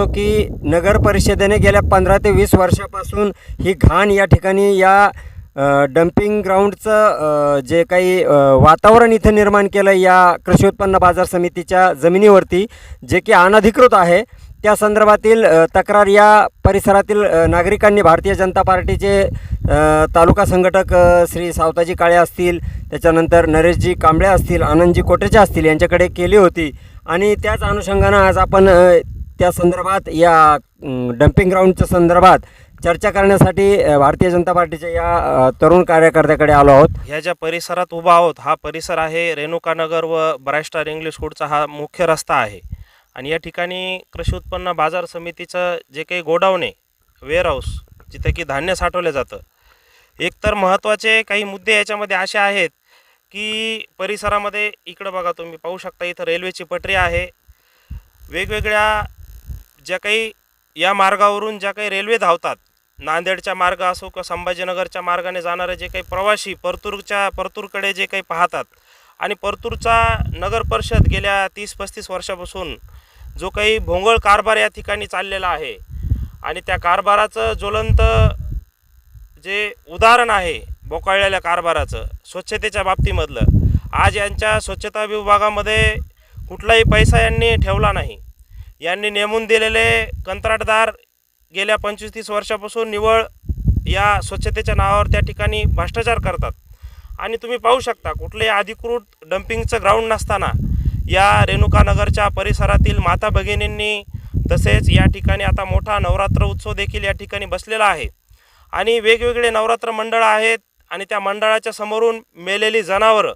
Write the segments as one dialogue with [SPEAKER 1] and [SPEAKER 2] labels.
[SPEAKER 1] सांगतो की नगर परिषदेने गेल्या पंधरा ते वीस वर्षापासून ही घाण या ठिकाणी या डम्पिंग ग्राउंडचं जे काही वातावरण इथं निर्माण केलं या कृषी उत्पन्न बाजार समितीच्या जमिनीवरती जे की अनधिकृत आहे त्या संदर्भातील तक्रार या परिसरातील नागरिकांनी भारतीय जनता पार्टीचे तालुका संघटक श्री सावताजी काळे असतील त्याच्यानंतर नरेशजी कांबळे असतील आनंदजी कोटेचे असतील यांच्याकडे केली होती. आणि त्याच अनुषंगानं आज आपण त्या संदर्भात या डम्पिंग ग्राउंडच्या संदर्भात चर्चा करण्यासाठी भारतीय जनता पार्टीच्या या तरुण कार्यकर्त्याकडे आलो आहोत.
[SPEAKER 2] ह्या ज्या परिसरात उभा आहोत हा परिसर आहे रेणुकानगर व ब्रायस्टार इंग्लिश स्कूलचा हा मुख्य रस्ता आहे. आणि या ठिकाणी कृषी उत्पन्न बाजार समितीचं जे काही गोडाऊन आहे वेअरहाऊस जिथे की धान्य साठवलं जातं एकतर महत्त्वाचे काही मुद्दे याच्यामध्ये असे आहेत की परिसरामध्ये इकडं बघा तुम्ही पाहू शकता इथं रेल्वेची पटरी आहे. वेगवेगळ्या ज्या काही या मार्गावरून ज्या काही रेल्वे धावतात नांदेडच्या मार्ग असो किंवा संभाजीनगरच्या मार्गाने जाणारे जे काही प्रवासी परतूरच्या परतूरकडे जे काही पाहतात आणि परतूरचा नगर परिषद गेल्या तीस पस्तीस वर्षापासून जो काही भोंगळ कारभार या ठिकाणी चाललेला आहे आणि त्या कारभाराचं ज्वलंत जे उदाहरण आहे बोकाळलेल्या कारभाराचं स्वच्छतेच्या बाबतीमधलं आज यांच्या स्वच्छता विभागामध्ये कुठलाही पैसा यांनी ठेवला नाही. यांनी नेमून दिलेले कंत्राटदार गेल्या पंचवीस तीस वर्षापासून निवळ या स्वच्छतेच्या नावावर त्या ठिकाणी भ्रष्टाचार करतात. आणि तुम्ही पाहू शकता कुठलेही अधिकृत डम्पिंगचं ग्राउंड नसताना या रेणुकानगरच्या परिसरातील माता भगिनींनी तसेच या ठिकाणी आता मोठा नवरात्र उत्सव देखील या ठिकाणी बसलेला आहे. आणि वेगवेगळे नवरात्र मंडळ आहेत आणि त्या मंडळाच्या समोरून मेलेली जनावरं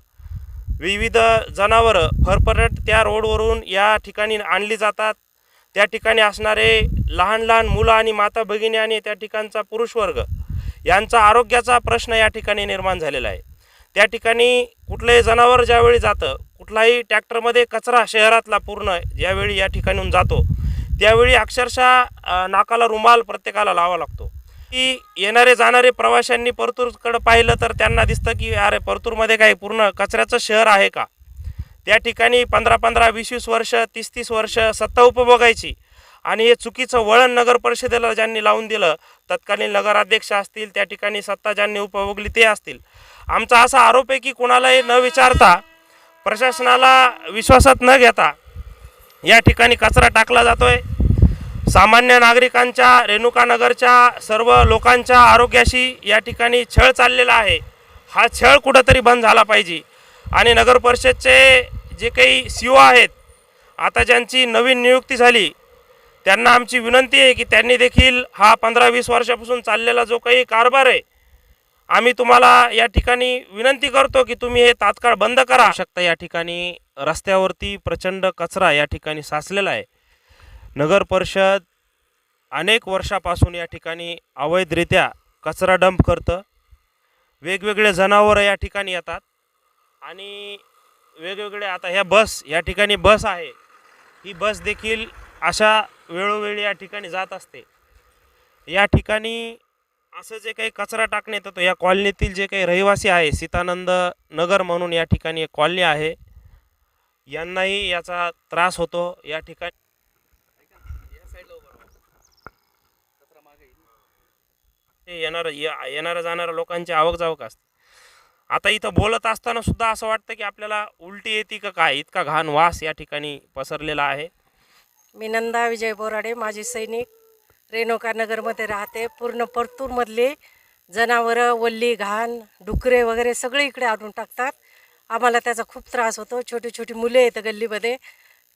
[SPEAKER 2] विविध जनावरं फरफरट त्या रोडवरून या ठिकाणी आणली जातात. त्या ठिकाणी असणारे लहान लहान मुलं आणि माता भगिनी आणि त्या ठिकाणचा पुरुष वर्ग यांचा आरोग्याचा प्रश्न या ठिकाणी निर्माण झालेला आहे. त्या ठिकाणी कुठलंही जनावर ज्यावेळी जातं कुठलाही ट्रॅक्टरमध्ये कचरा शहरातला पूर्ण ज्यावेळी या ठिकाणून जातो त्यावेळी अक्षरशः नाकाला रुमाल प्रत्येकाला लावा लागतो. की येणारे जाणारे प्रवाशांनी परतूरकडं पाहिलं तर त्यांना दिसतं की अरे परतूरमध्ये काही पूर्ण कचऱ्याचं शहर आहे का? त्या ठिकाणी पंधरा पंधरा वीस वीस वर्ष तीस तीस वर्ष सत्ता उपभोगायची. आणि हे चुकीचं वळण नगर परिषदेला ज्यांनी लावून दिलं तत्कालीन नगराध्यक्ष असतील त्या ठिकाणी सत्ता ज्यांनी उपभोगली ते असतील. आमचा असा आरोप आहे की कुणालाही न विचारता प्रशासनाला विश्वासात न घेता या ठिकाणी कचरा टाकला जातो आहे सामान्य नागरिकांच्या रेणुकानगरच्या सर्व लोकांच्या आरोग्याशी या ठिकाणी छळ चाललेला आहे. हा छळ कुठंतरी बंद झाला पाहिजे. आणि नगर परिषदचे जे काही सी ओ आहेत आता ज्यांची नवीन नियुक्ती झाली त्यांना आमची विनंती आहे की त्यांनी देखील हा पंधरा वीस वर्षापासून चाललेला जो काही कारभार आहे आम्ही तुम्हाला या ठिकाणी विनंती करतो की तुम्ही हे तात्काळ बंद करा. शकता या ठिकाणी रस्त्यावरती प्रचंड कचरा या ठिकाणी साचलेला आहे. नगर परिषद अनेक वर्षापासून या ठिकाणी अवैधरित्या कचरा डंप करतं. वेगवेगळे जनावरं या ठिकाणी येतात. आणि वेगवेगळे आता ह्या बस या ठिकाणी बस आहे. ही बस देखील अशा वेळोवेळी या ठिकाणी जात असते. या ठिकाणी असं जे काही कचरा टाकण्यात येतो या कॉलनीतील जे काही रहिवासी आहे सीतानंद नगर म्हणून या ठिकाणी एक कॉलनी आहे. यांनाही याचा त्रास होतो. या ठिकाणी ते येणार येणाऱ्या जाणाऱ्या लोकांची आवक जावक असते. आता इथं बोलत असताना सुद्धा असं वाटतं की आपल्याला उलटी येते का काय? इतका घाण वास या ठिकाणी पसरलेला आहे.
[SPEAKER 3] मी नंदा विजय बोराडे माझी सैनिक रेणुका नगरमध्ये राहते. पूर्ण परतूरमधली जनावरं वल्ली घाण डुकरे वगैरे सगळे इकडे आणून टाकतात. आम्हाला त्याचा खूप त्रास होतो. छोटी छोटी मुले येतं गल्लीमध्ये.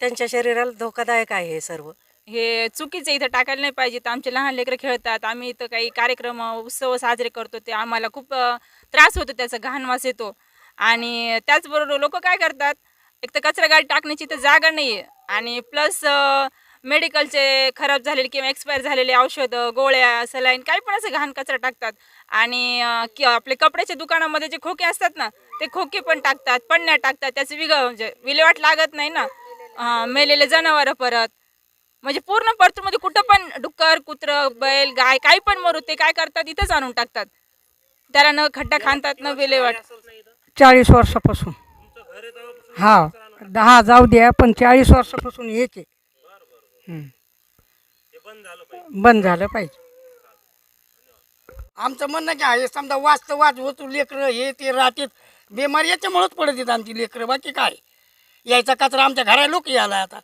[SPEAKER 3] त्यांच्या शरीराला धोकादायक आहे हे सर्व.
[SPEAKER 4] हे चुकीचं इथं टाकायला नाही पाहिजे. तर आमचे लहान लेकरं खेळतात. आम्ही इथं काही कार्यक्रम उत्सव साजरे करतो. ते आम्हाला खूप त्रास होतो. त्याचा घाणवास येतो. आणि त्याचबरोबर लोक काय करतात? एक तर कचरा गाडी टाकण्याची तर जागा नाही आहे आणि प्लस मेडिकलचे खराब झालेले किंवा एक्सपायर झालेले औषधं गोळ्या सलाईन काही पण असं घाण कचरा टाकतात. आणि कि आपले कपड्याच्या दुकानामध्ये जे खोके असतात ना ते खोके पण टाकतात पण्या टाकतात. त्याचं विग म्हणजे विल्हेवाट लागत नाही ना. मेलेले जनावरं परत म्हणजे पूर्ण परतूरमध्ये कुठं पण डुक्कर कुत्रं बैल गाय काही पण मरू ते काय करतात इथंच आणून टाकतात. त्याला न खड्डा खाणतात न विल्हेवाट
[SPEAKER 5] चाळीस वर्षापासून. हा दहा जाऊ द्या पण चाळीस वर्षापासून हेच आहे. हं.
[SPEAKER 2] बंद झालं पाहिजे.
[SPEAKER 5] बंद झालं पाहिजे.
[SPEAKER 6] आमचं म्हणणं काय आहे समजा वाचतं वाच होतो लेकरं हे ते राहतात. बेमार याच्यामुळेच पडत येत आमची लेकरं बाकी काय? यायचा कचरा आमच्या घरा लोक यायला आता.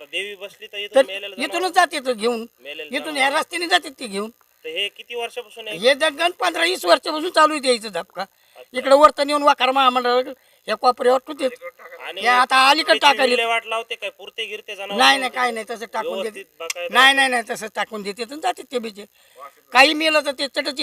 [SPEAKER 2] आता देवी बसली तर इथून
[SPEAKER 6] तर
[SPEAKER 2] मेलेलं
[SPEAKER 6] इथूनच जाते घेऊन.
[SPEAKER 2] मेलेलं
[SPEAKER 6] इथून ह्या रस्त्याने जातात ते घेऊन.
[SPEAKER 2] तर हे किती वर्षापासून आहे?
[SPEAKER 6] हे जगन पंधरा वीस वर्षापासून चालू आहे यायचं धपका. इकडे वरतं नेऊन वाकार महामंडळ या कोपऱ्यावर
[SPEAKER 2] आणि
[SPEAKER 6] हे आता अलीकडे
[SPEAKER 2] त्याची
[SPEAKER 6] टाकायला
[SPEAKER 2] विल्हेवाट लावते काय? पुरते गिरते जनावर
[SPEAKER 6] नाही नाही काय नाही तसं टाकून
[SPEAKER 2] व्यवस्थित
[SPEAKER 6] देते
[SPEAKER 2] बाकायदा-
[SPEAKER 6] नाही नाही नाही तसं टाकून देते. तर जाते ते बिचे. काही मेलं तर ते चटच